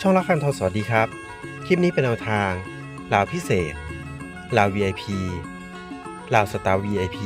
ช่องละคันทองสวัสดีครับ คลิปนี้เป็นแนวทางลาวพิเศษลาว VIP ลาวสตาร์ VIP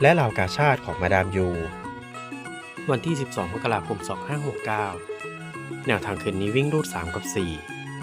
และลาวกาชาติของมาดามยู วันที่ 12มกราคม 2569 แนวทางคืนนี้วิ่งรูด 3 กับ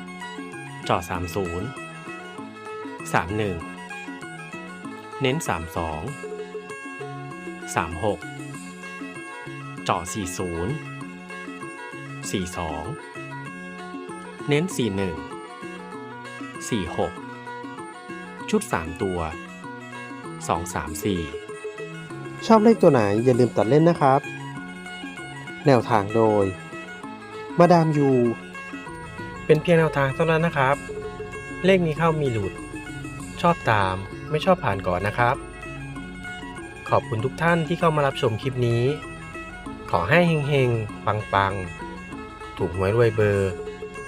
4จอ30 31เน้น 32 36จอ40 42 เน้น 41 46 ชุด 3 ตัว 2 3 4 ชอบเลขตัวไหนอย่าลืมตัดเล่นนะครับ แนวทางโดย มาดามยู เป็นเพียงแนวทางเท่านั้นนะครับ เลขมีเข้ามีหลุด ชอบตามไม่ชอบผ่านก่อนนะครับ ขอบคุณทุกท่านที่เข้ามารับชมคลิปนี้ ขอให้เฮงๆ ปังๆ ถูกหวยรวยเบอร์